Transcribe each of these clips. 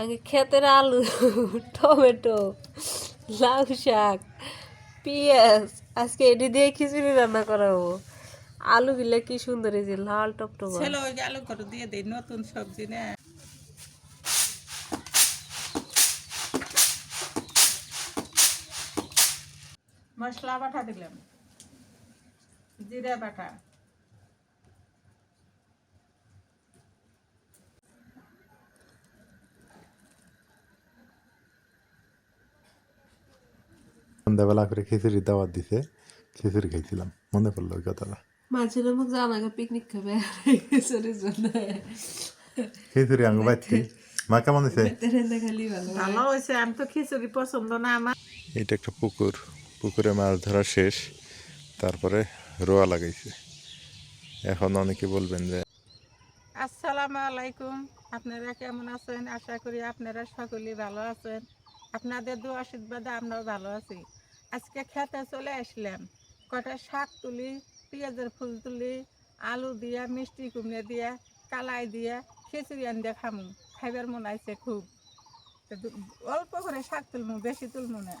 আগে ক্ষেতের আলু, টমেটো, লাউ শাক, পেঁয়াজ। আজকে এটি দিয়ে খিচুড়ি রান্না করাবো। আলু গুলা কি সুন্দর যে লাল টপটপা ছেলে ওই আলু করে দিয়ে দিই নতুন সবজি না। মশলা বাটা দিলাম। জিরা বাটা। সন্ধ্যাবেলা করে খিচুড়ি দাওয়াত দিছে খিচুড়ি খাইছিলাম মনে পড়ল ওই কথাটা। মাঝে নামক জানাকে পিকনিক খাবে খিচুড়ির জন্য। খিচুড়ি আঙ্গ বাচ্চি মা কেমন হয়েছে তেরেন্দা খালি ভালো। ভালো হয়েছে আমি তো খিচুড়ি পছন্দ না আমার। এটা একটা পুকুর পুকুরে মাছ ধরা শেষ তারপরে রোয়া লাগাইছে। এখন অনেকে বলবেন যে আসসালামু আলাইকুম আপনারা কেমন আছেন? আশা করি আপনারা সকলেই ভালো আছেন। আপনাদের দু আশীর্বাদে আমরাও ভালো আছি। আজকে খেতে চলে আসলাম। কটা শাক তুলি পেঁয়াজের ফুল তুলি আলু দিয়া মিষ্টি কুমড়ে দিয়া কালাই দিয়া খিচুড়ি আন খামু। খাইবার মনে আছে খুব। অল্প করে শাক তুলমু বেশি তুলমু না।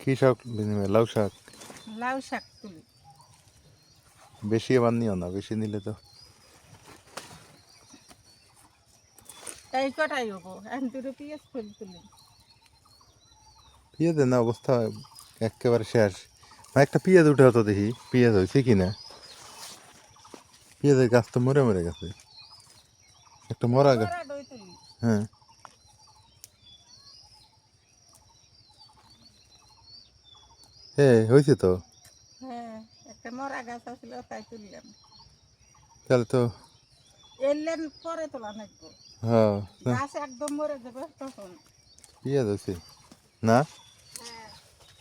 কি শাক লাউ শাক? লাউ শাক তুলি। বেশি এবার নিও না বেশি নিলে তো এই কটাই হব? এখন দুটো পেঁয়াজ ফুল তুলি পেঁয়াজের না অবস্থা একেবারে শেষ। একটা পেঁয়াজ উঠে হতো দেখি পেঁয়াজ হয়েছে কি না পেঁয়াজের গাছ তো মরে মরে গেছে। একটা মরা গাছ তুলি হ্যাঁ। হয়েছে তো? হ্যাঁ একটা মরা গাছ আছিল তাই তুললাম। তাহলে তো এলেন পরে তোলা নাকবো। হ্যাঁ না, গাছ একদম মরে যাবে তখন। পেঁয়াজ হয়েছে না? হ্যাঁ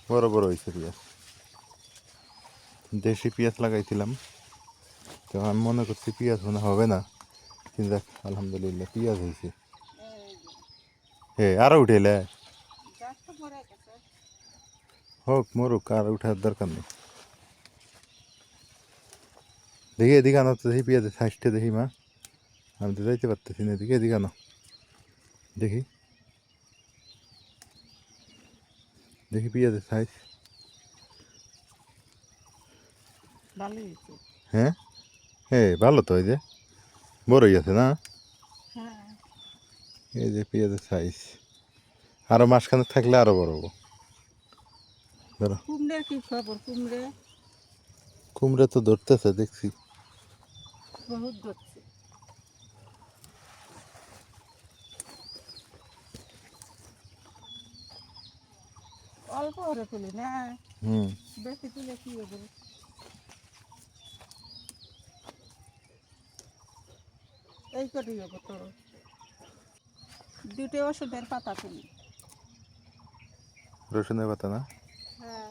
বড় বড় হয়েছে পেঁয়াজ। দেশি পেঁয়াজ লাগাইছিলাম। তো আমি মনে করছি পেঁয়াজ মনে হবে না। কিন্তু দেখ আলহামদুলিল্লাহ পেঁয়াজ হয়েছে। হে আরও উঠেলে। হোক মরুক আর উঠার দরকার নেই। দেখি এদিকে আনো তো দেখি পেঁয়াজের সাইজটা দেখি মা। আমি তো যাইতে পারতেছি না এদিকে এদিকে আনো। দেখি। দেখি পেঁয়াজের সাইজ হ্যাঁ? হ্যাঁ ভালো তো এই যে বড়ই আছে না? হ্যাঁ। এই যে পেঁয়াজের সাইজ আরও মাসখানে থাকলে আরও বড় হব। ধরো। কি খবর কুমড়ে? কুমড়ে তো ধরতেছে দেখছি। বহুত ধরছে। অল্প করে তুলি না? হুম। বেশি তুলে কি হবে? এই কটি হবে তোর দুটো ওষুধের পাতা তুলি। রসুনের পাতা না? হ্যাঁ।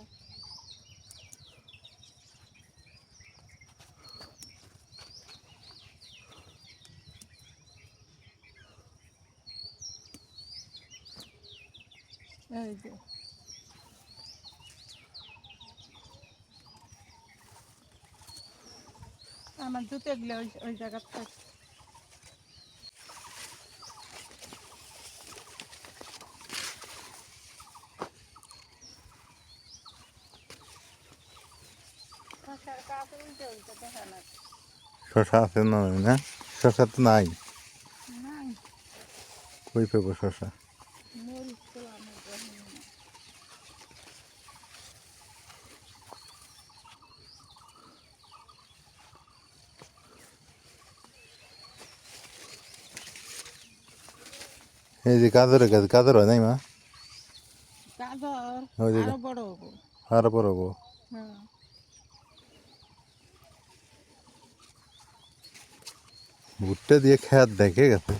এই যে। আমার জুতোগুলো ওই ওই জায়গা থাকে। শশা আছে না না? শশা তো নাই। নাই। কই পাবো শশা মরিচ তো আমার জন্য না। এই যে গাজরের গাছ গাজর হয় নাই মা ওই যে আরও বড় হব ভুট্টা দিয়ে খেয়ার দেখে গেছে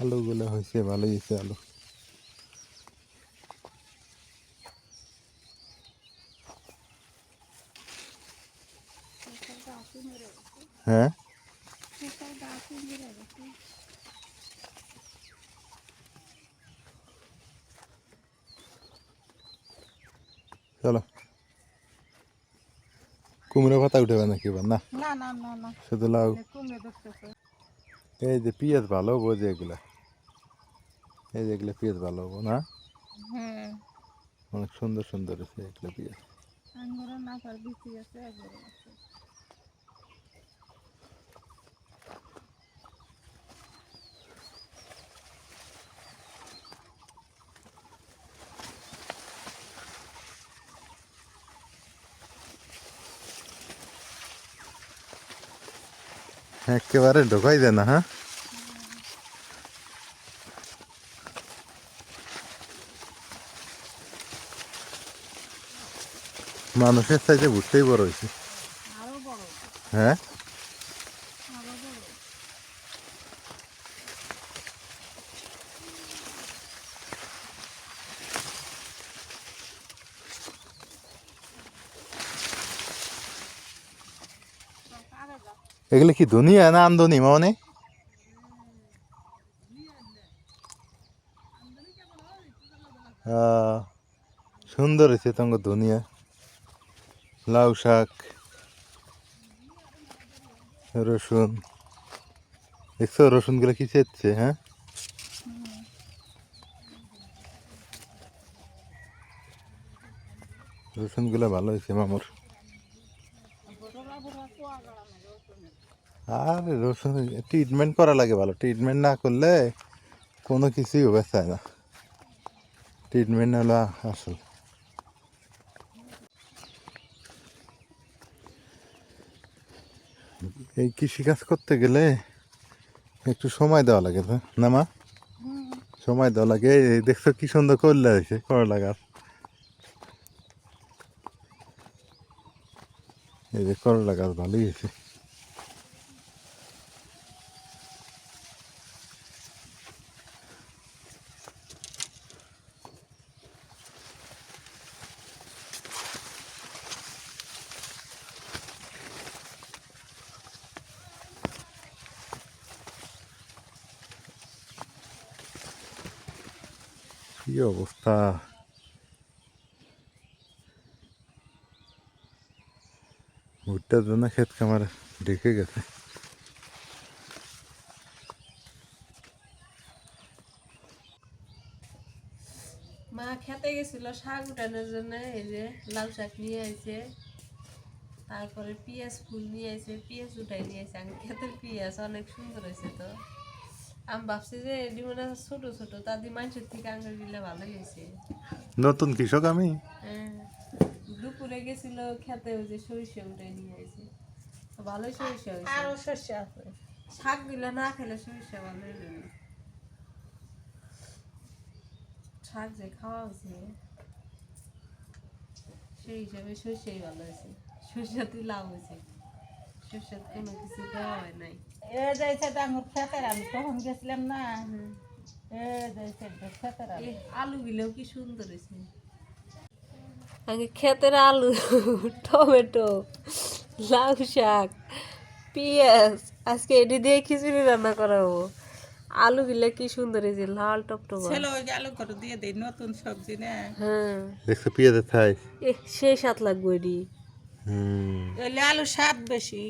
আলুগুলো হয়েছে ভালোই হয়েছে আলু হ্যাঁ শশার গাছই মেরে গেছে চলো কুমড়ো পাতা উঠেবে নাকি এবার না শুধু লাউ। এই যে পিঁয়াজ ভালো হব যে এগুলা। এই যে এগুলো পিঁয়াজ ভালো হব না? হ্যাঁ। অনেক সুন্দর সুন্দর আছে এগুলো পেঁয়াজ। একবারে ঢোকাই দেয় না হ্যাঁ? মানুষের সাইজে ঘুরতেই বড় হয়েছে। হ্যাঁ আরও বড় এগুলো কি দুনিয়া না আমদনি মানে? সুন্দর হয়েছে তোমার দুনিয়া লাউ শাক, রসুন। দেখছ, রসুনগুলো কি চেচ্ছে হ্যাঁ? রসুনগুলো ভালো হয়েছে মামুর। আর, রসুন ট্রিটমেন্ট করা লাগে ভালো। ট্রিটমেন্ট না করলে কোনো কিছুই হবে চায় না। ট্রিটমেন্ট হলো আসল। এই কৃষিকাজ করতে গেলে একটু সময় দেওয়া লাগে তো, না মা? সময় দেওয়া লাগে। দেখছ কি সুন্দর করলে হয়েছে, করলা গাছ। এই যে করলা গাছ ভালোই হয়েছে কি অবস্থা ভুট্টার জন্য ক্ষেত খামার ঢেকে গেছে। মা খেতে গেছিল শাক উঠানোর জন্য, এই যে লাল শাক নিয়ে আইছে, তারপরে পেঁয়াজ ফুল নিয়ে আইছে, পেঁয়াজ উঠাই নিয়ে আইছে। আমি ক্ষেতের পেঁয়াজ অনেক সুন্দর হয়েছে তো। আমি ভাবছি যে ছোট ছোট। মানুষের থেকে দিলে ভালোই হয়েছে। নতুন কৃষক আমি? হ্যাঁ। দুপুরে গেছিল খেতে ওই যে সরিষা উঠাই নিয়ে ভালোই সরিষা হয়েছে। আরও আছে। শাক দিলে না খেলে সরিষা ভালোই লাগে শাক যে খাওয়া হয়েছে সেই হিসাবে সর্ষেই ভালো হয়েছে। সর্ষাতে লাভ হয়েছে। সর্ষাতে কোনো কিছু দেওয়া হয় নাই এ যাইছে আঙ্গুর খেতের আমি তখন গেছিলাম না এ যাইছে খেতের আলু। আলুগুলোও কি সুন্দর হয়েছে আগে ক্ষেতের আলু টমেটো লাউ শাক পেঁয়াজ আজকে এটি দিয়ে খিচুড়ি রান্না করাবো আলুগুলো কি সুন্দর হয়েছে লাল টকটকা ছেলে ওই আলু করে দিয়ে দেই নতুন সবজি না হ্যাঁ দেখছ পেঁয়াজের এ সেই স্বাদ লাগবে এটি আলু স্বাদ বেশি।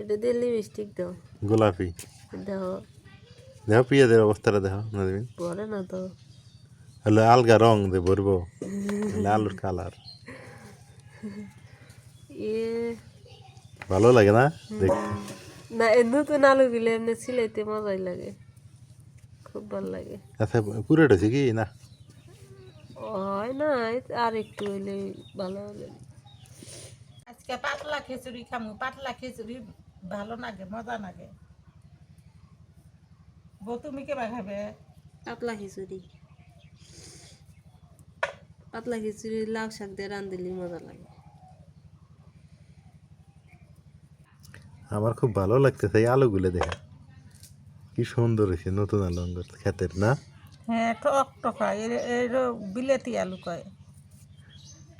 এটা দিয়ে লিপস্টিক দাও। গোলাপি। দাও। দেখো পেঁয়াজের অবস্থাটা দেখো নদীন বলে না তো। হলো আলগা রং দিয়ে ভরবো। আলুর কালার। এ। ভালো লাগে না? দেখতে না নতুন আলুগুলো এমনি সিলাইতে মজাই লাগে। খুব ভালো লাগে। আচ্ছা পুরো হয়েছে কি? না। হয় না আর একটু হইলে ভালো হলে আজকে পাতলা খিচুড়ি খামু পাতলা খিচুড়ি ভালো লাগে মজা লাগে বউ তুমি কেবা খাবে? পাতলা খিচুড়ি। পাতলা খিচুড়ি লাউ শাক দিয়ে রান্ধলি মজা লাগে। আমার খুব ভালো লাগতেছে এই আলুগুলো দেখে। কি সুন্দর হয়েছে নতুন আলু ক্ষেতের না? হ্যাঁ টক টকা এর বিলেতি আলু কয়।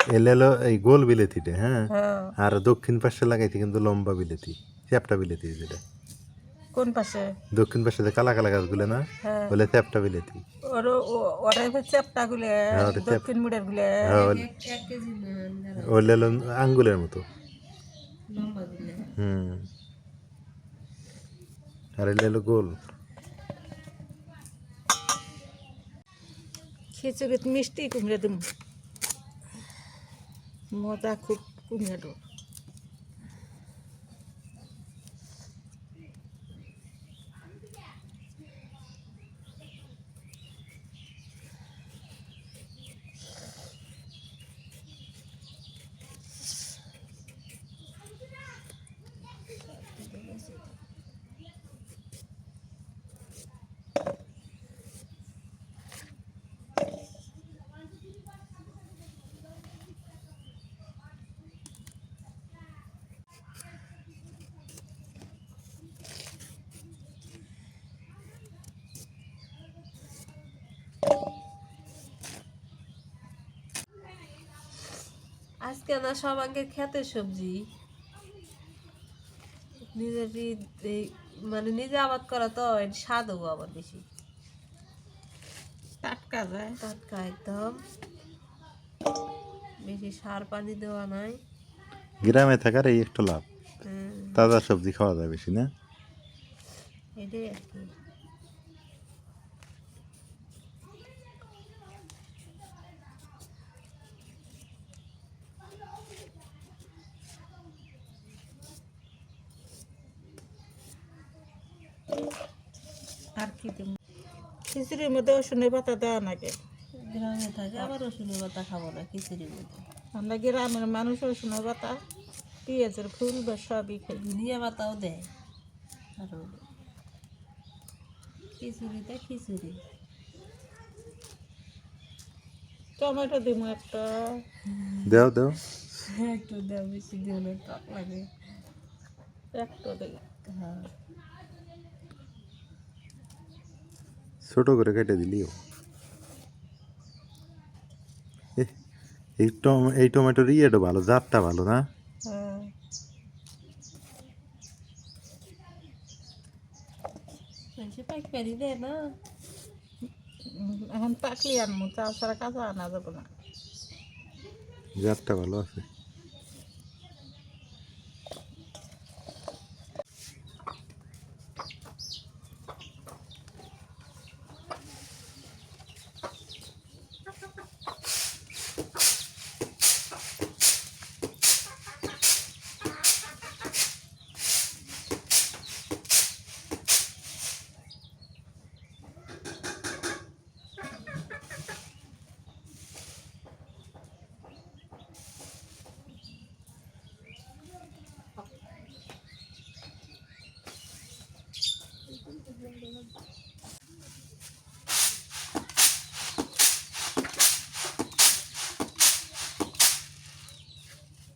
এলে হলো এই গোল বিলেতিটা হ্যাঁ? হ্যাঁ। আর দক্ষিণ পাশে লাগাইছে কিন্তু লম্বা বিলেতি চ্যাপটা বিলেতি যেটা। কোন পাশে? দক্ষিণ পাশে যে কালা কালা গাছগুলো না হ্যাঁ। বলে চ্যাপটা বিলেতি। ওর ওরা গুলে হ্যাঁ, দক্ষিণ মুড়ের গুলে হ্যাঁ ওল- আঙ্গুলের মতো। হুম। আর এলে হলো গোল। খিচুড়িত মিষ্টি কুমড়ে দিম মজা খুব কুমড়ে আজকে না সব আগে খেতে সবজি। নিজের এই মানে নিজে আবাদ করা তো স্বাদও আবার বেশি। টাটকা যায়। টাটকা একদম। বেশি সার পানি দেওয়া নাই। গ্রামে থাকার এই একটু লাভ। তাজা সবজি খাওয়া যায় বেশি না? এটাই আর কি কি খিচুড়ির মধ্যে রসুনের পাতা দেওয়া নাকি গ্রামে থাকে আবার রসুনের পাতা খাব না খিচুড়ির মধ্যে। আমরা গ্রামের মানুষ রসুনের পাতা পেঁয়াজের ফুল বা সবই খাই। ধনিয়া পাতাও দেয়। আর খিচুড়িতে খিচুড়ি। টমেটো দিব একটা। দেও দেও। একটু দেওয়া বেশি দিও না টক লাগে। একটা দিই হ্যাঁ। ছোট করে কেটে দিলিও এই টম এই টমেটোর ইয়েটা ভালো জাতটা ভালো না? এখন পাকলি আনব চাল ছাড়া কাঁচা আনা যাবে না। জাতটা ভালো আছে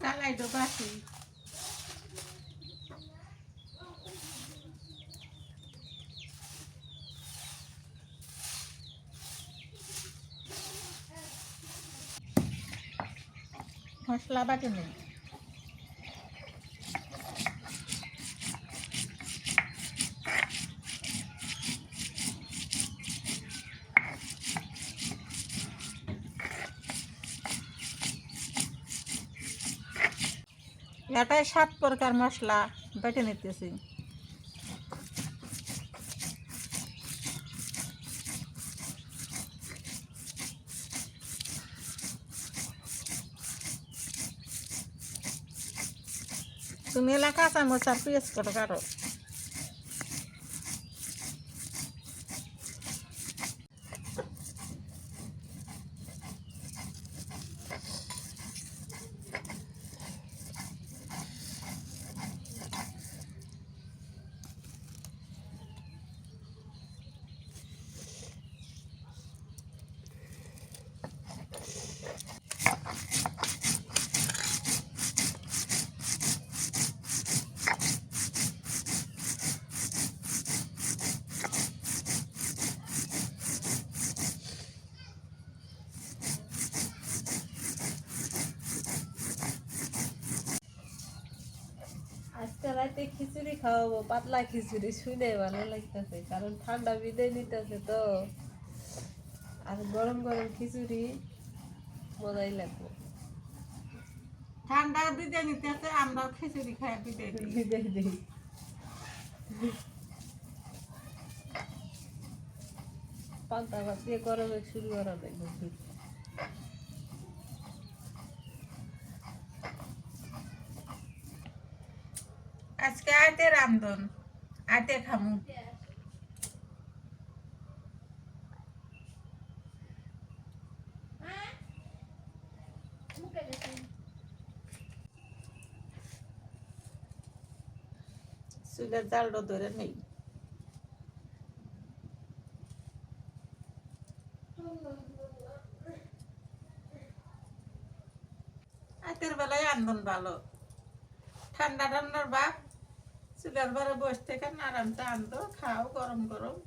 কালাই তো বাসি মশলা বাটি নেই এটাই সাত প্রকার মশলা বেটে নিতেছি। তুমি এলা কাঁচা মশার পেঁয়াজ করে কাটো রাতে খিচুড়ি খাওয়াবো পাতলা খিচুড়ি শুনে ভালো লাগতেছে কারণ ঠান্ডা বিদায় নিতেছে তো। আর গরম গরম খিচুড়ি মজাই লাগবে। ঠান্ডা বিদায় নিতে আছে আমরাও খিচুড়ি খাই বিদায় দিই। বিদায় দিই। পান্তা ভাত দিয়ে গরমে শুরু করা লাগবে আইতে রামদন আইতে খামু। চুলের জালটা ধরে নেই। রাতের বেলায় আন্দন ভালো। ঠান্ডা ঠান্ডার বাপ। চুলের বারে বসে থেকে আরামসে আনতো খাও গরম গরম।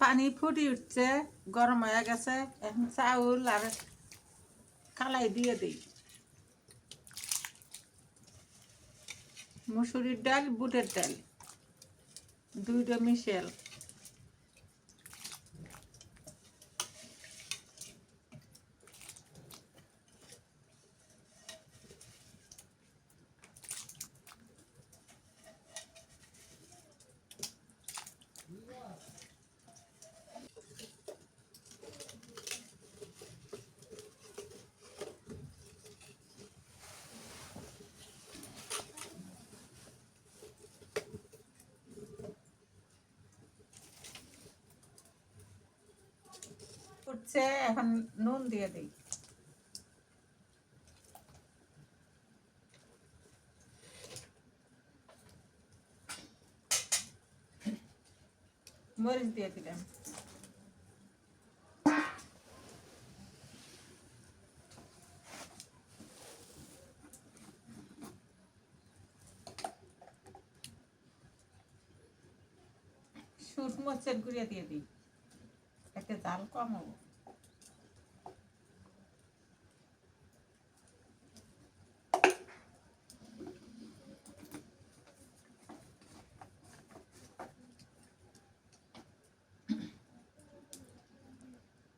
পানি ফুটি উঠছে, গরম হয়ে গেছে, এখন চাউল আর কালাই দিয়ে দিই। মুসুরির ডাল বুটের ডাল দুইটা মিশেল। উঠছে এখন নুন দিয়ে দিই। মরিচ দিয়ে দিলাম। সুট মরিচের গুঁড়িয়ে দিয়ে দিই। এতে জাল কম। হবে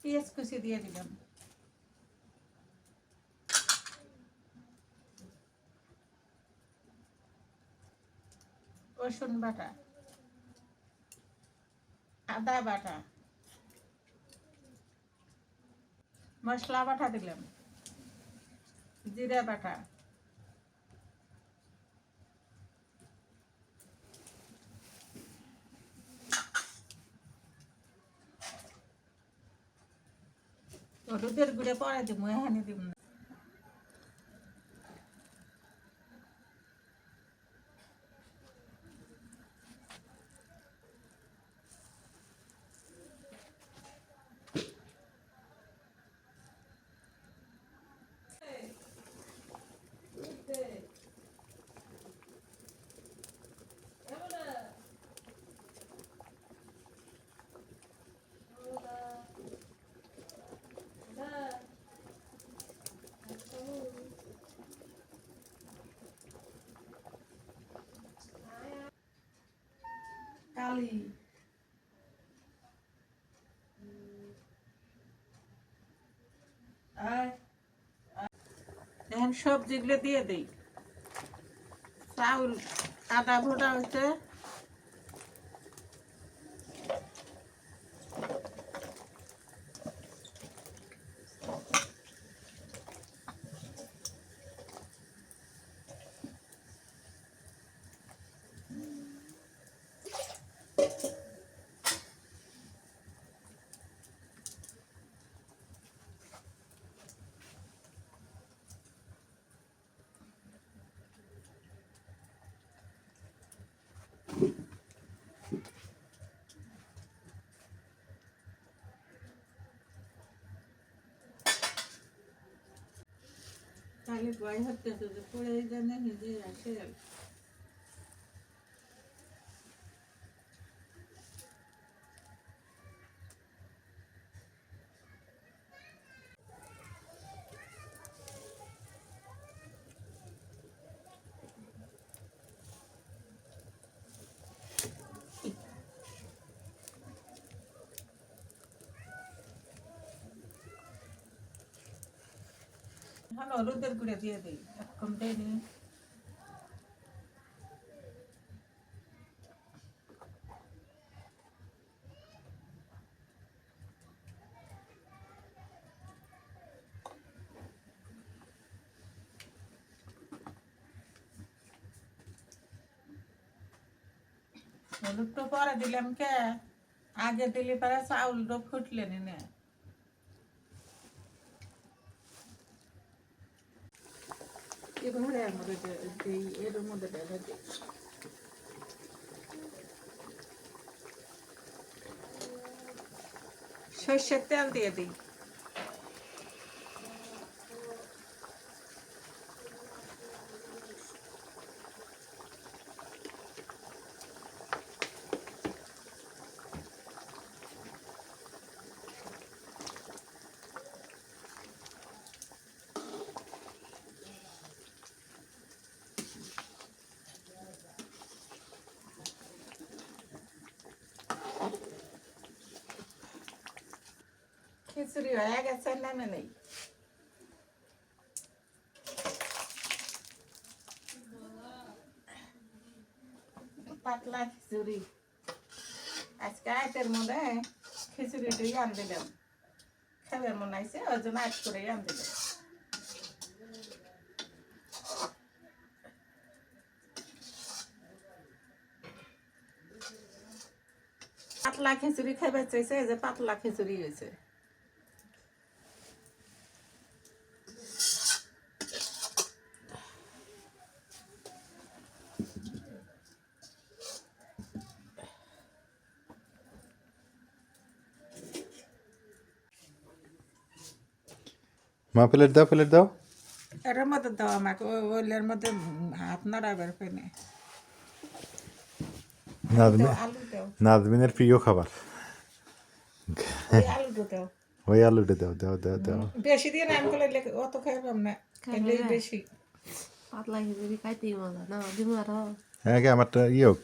পেঁয়াজ কুচি দিয়ে দিলাম। রসুন বাটা আদা বাটা। মশলা বাটা দিলাম জিরা বাটা হলুদের গুঁড়ে পরে দিব এখানে দিব না কালি এখন সবজিগুলো দিয়ে দিই। চাউল আদা ভোটা হচ্ছে তাহলে ভয় হচ্ছে যে পড়ে জানে নিজে আসে এখন হলুদের গুঁড়ে দিয়ে দিই এরকম দিয়ে দিই হলুদটা পরে দিলাম কে আগে দিলে পরে চাউলটা ফুটলে নে এবারে আমার এর মধ্যে ঢেলে দিই। সর্ষের তেল দিয়ে দিই। খিচুড়ি হয়ে গেছে, নামে নেই। পাতলা খিচুড়ি। আজকে আইতের মধ্যে খিচুড়িটাই আন দিলাম খাবে মনে হয়েছে, ওই জন্য আজ করে আন দিলাম পাতলা খিচুড়ি খাইবে চাইছে যে পাতলা খিচুড়ি হয়েছে। মা প্লেট দাও প্লেট দাও। এর মধ্যে দাও আমাকে ওই- ওইলের মধ্যে হাত নাড়াবার পেনে নাজমিন আলু দাও। নাজমিনের প্রিয় খাবার। ওই আলুটা দাও। দাও দাও দাও দাও। বেশি দিয়ে করলে লেগে- অত খাইবাম না খাইলেই বেশি। পাতলা খিচুড়ি খাইতেই মজা। না দিব আরও আগে আমারটা ইয়ে হোক।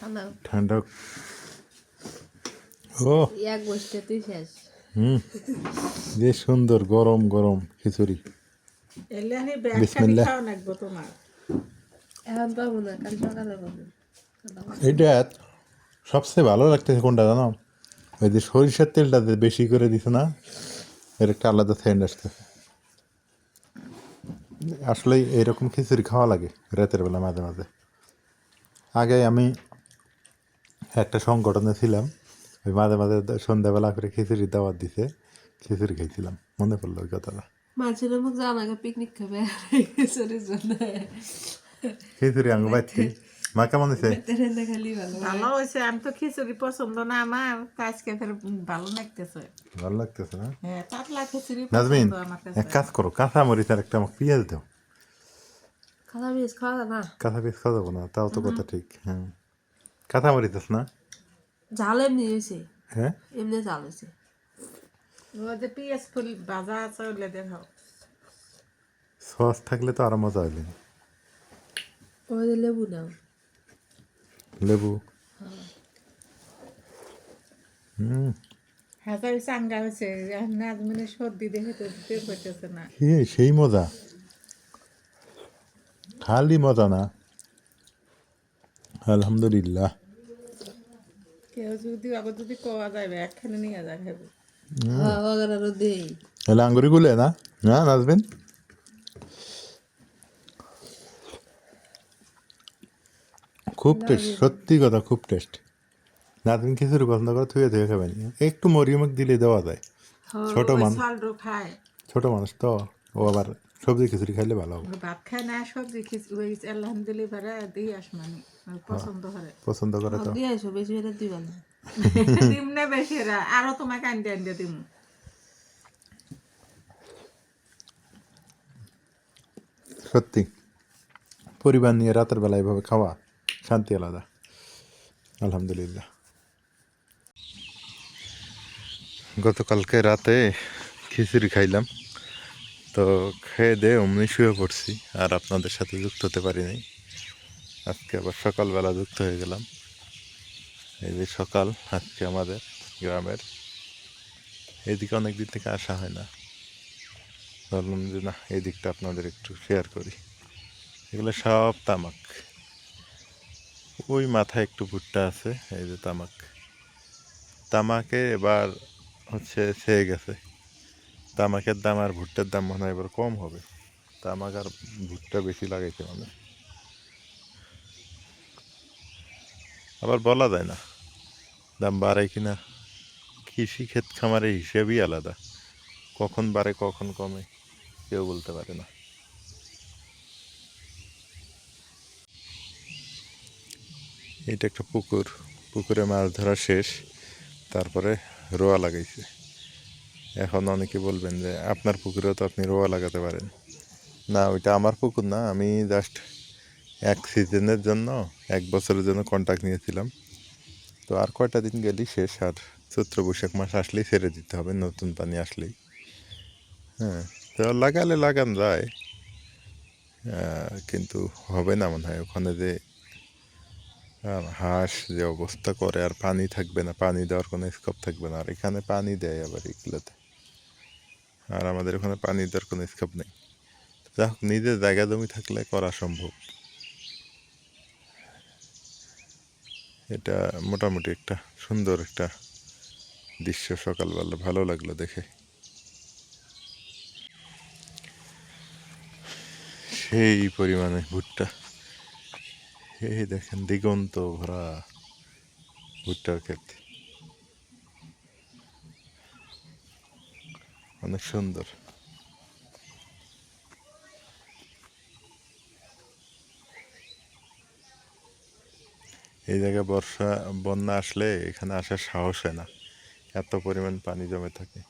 ঠান্ডা ঠান্ডা হোক। ও এক বসতে তুই শেষ। হুম। যে সুন্দর গরম গরম খিচুড়ি। বিসমিল্লাহ। এইটা সবচেয়ে ভালো লাগতেছে কোনটা জানো? ওই যে সরিষার তেলটা বেশি করে দিছে না এর একটা আলাদা সেন্ট আসতেছে। আসলে এরকম খিচুড়ি খাওয়া লাগে রাতের বেলা মাঝে মাঝে। আগে আমি একটা সংগঠনে ছিলাম ওই মাঝে মাঝে সন্ধ্যাবেলা করে খিচুড়ি দাওয়াত দিছে খিচুড়ি খাইছিলাম মনে পড়ল ওই কথাটা। মাছের মুখ আগে পিকনিক খাবে খিচুড়ির জন্য। খিচুড়ি আঙ্গ বাচ্চি মা কেমন হয়েছে ভালো। ভালো হয়েছে আমি তো খিচুড়ি পছন্দ না আমার আজকে ফের ভালো লাগতেছে। ভালো লাগতেছে না? হ্যাঁ পাতলা খিচুড়ি নাজমিন পছন্দ আমার এক কাজ করো কাঁচা মরিচ আর একটা আমাকে পেঁয়াজ দাও। খাওয়া বেশ খাওয়া যাবে না? কাঁচা পিস খাওয়া যাব না তাও তো কথা ঠিক হ্যাঁ। কাঁচা মরিচ না? ঝাল এমনি হয়েছে হ্যাঁ? এমনি ঝাল হয়েছে যে পিঁয়াজ ফুল ভাজা আছে দেখাও। সস থাকলে তো আরও মজা হইলে ওই যে লেবু নাও। লেবু। হুম। হাজার চাঙ্গা হয়েছে নাজমিনের সর্দি দেখে তো দিতে পারতেছে না। সেই মজা। খালি মজা না। আলহামদুলিল্লাহ। কেউ যদি আবার যদি কোয়া যাবে একখানে নিয়ে যা খাব হ্যাঁ এলে আঙ্গুরি গুলে না? না খুব টেস্ট সত্যি কথা খুব টেস্ট। নাজবিন খিচুড়ি পছন্দ করে থুয়ে থুয়ে খাবেন। একটু মরিয়মক দিলে দেওয়া যায়। ছোট মানুষ। ছোট মানুষ তো ও আবার সবজি খিচুড়ি খাইলে ভালো হবে। ভাত খায় না সবজি খিচুড়ি আলহামদুলিল্লাহ দিয়ে আসমানি। পছন্দ করে পছন্দ করে তো। দিয়ে বেশি দিবা না। দিম না বেশি আরও তোমাকে আনতে আনতে দিম। সত্যি। পরিবার নিয়ে রাতের বেলা এভাবে খাওয়া শান্তি আলাদা। আলহামদুলিল্লাহ। গতকালকে রাতে খিচুড়ি খাইলাম। তো খেয়ে দিয়ে অমনি শুয়ে পড়ছি আর আপনাদের সাথে যুক্ত হতে পারিনি আজকে আবার সকালবেলা যুক্ত হয়ে গেলাম। এই যে সকাল আজকে আমাদের গ্রামের। এদিকে অনেক দিন থেকে আসা হয় না। ভাবলাম যে না, এই দিকটা আপনাদের একটু শেয়ার করি। এগুলো সব তামাক। ওই মাথায় একটু ভুট্টা আছে, এই যে তামাক। তামাকে এবার হচ্ছে ছেয়ে গেছে। তামাকের দাম আর ভুট্টার দাম মনে হয় এবার কম হবে। তামাক আর ভুট্টা বেশি লাগাইছে মানে আবার বলা যায় না। দাম বাড়ায় কিনা কৃষি ক্ষেত খামারের হিসেবই আলাদা। কখন বাড়ে, কখন কমে, কেউ বলতে পারে না। এটা একটা পুকুর। পুকুরে মাছ ধরা শেষ, তারপরে রোয়া লাগাইছে। এখন অনেকে বলবেন যে, আপনার পুকুরেও তো আপনি রোয়া লাগাতে পারেন। না, ওইটা আমার পুকুর না, আমি জাস্ট এক সিজনের জন্য এক বছরের জন্য কন্ট্যাক্ট নিয়েছিলাম। তো আর কয়টা দিন গেলেই শেষ আর চৈত্র বৈশাখ মাস আসলেই ছেড়ে দিতে হবে, নতুন পানি আসলেই। হ্যাঁ তো লাগালে লাগান যায়। কিন্তু হবে না মনে হয় ওখানে যে হাঁস যে অবস্থা করে আর পানি থাকবে না, পানি দেওয়ার কোনো স্কোপ থাকবে না। আর এখানে পানি দেয় আবার এগুলোতে। আর আমাদের ওখানে পানি দেওয়ার কোনো স্কোপ নেই। যা হোক, নিজের জায়গা জমি থাকলে করা সম্ভব। এটা মোটামুটি একটা সুন্দর একটা দৃশ্য সকালবেলা, ভালো লাগল দেখে। সেই পরিমাণে ভুট্টা। এই দেখেন, দিগন্ত ভরা ভুট্টার ক্ষেত। অনেক সুন্দর। এই জায়গায় বর্ষা, বন্যা আসলে এখানে আসার সাহস হয় না। এত পরিমাণ পানি জমে থাকে।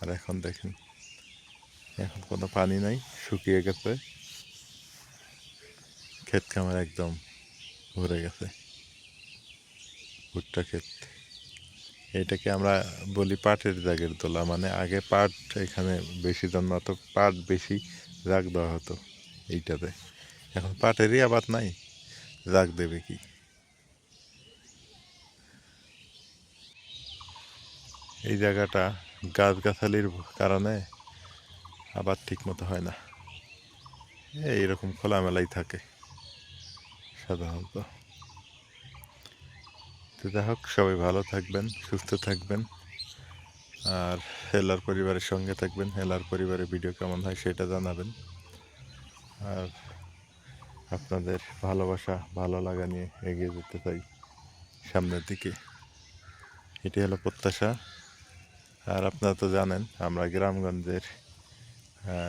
আর এখন দেখেন, এখন কোনো পানি নাই, শুকিয়ে গেছে। ক্ষেত খামার একদম ভরে গেছে। ভুট্টা ক্ষেত। এটাকে আমরা বলি পাটের জাগের তোলা মানে আগে পাট এখানে বেশি জন্মাতো পাট বেশি জাগ দেওয়া হতো এইটাতে। এখন পাটেরই আবাদ নাই, জাগ দেবে কি? এই জায়গাটা গাছগাছালির কারণে আবার ঠিক মতো হয় না। এইরকম খোলামেলাই থাকে সাধারণত। তো যাই হোক, সবাই ভালো থাকবেন, সুস্থ থাকবেন। আর হেলার পরিবারের সঙ্গে থাকবেন, হেলার পরিবারের ভিডিও কেমন হয় সেটা জানাবেন। আর আপনাদের ভালোবাসা, ভালো লাগা নিয়ে এগিয়ে যেতে চাই সামনের দিকে। এটি হলো প্রত্যাশা। আর আপনারা তো জানেন আমরা গ্রামগঞ্জের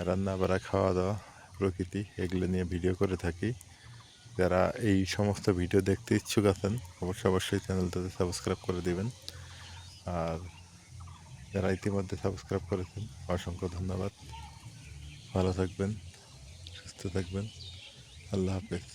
রান্না বাড়া খাওয়া দাওয়া প্রকৃতি এগুলো নিয়ে ভিডিও করে থাকি। যারা এই সমস্ত ভিডিও দেখতে ইচ্ছুক আছেন, অবশ্যই অবশ্যই চ্যানেলটাতে সাবস্ক্রাইব করে দিবেন। আর যারা ইতিমধ্যে সাবস্ক্রাইব করেছেন, অসংখ্য ধন্যবাদ। ভালো থাকবেন, সুস্থ থাকবেন। আল্লাহ হাফেজ।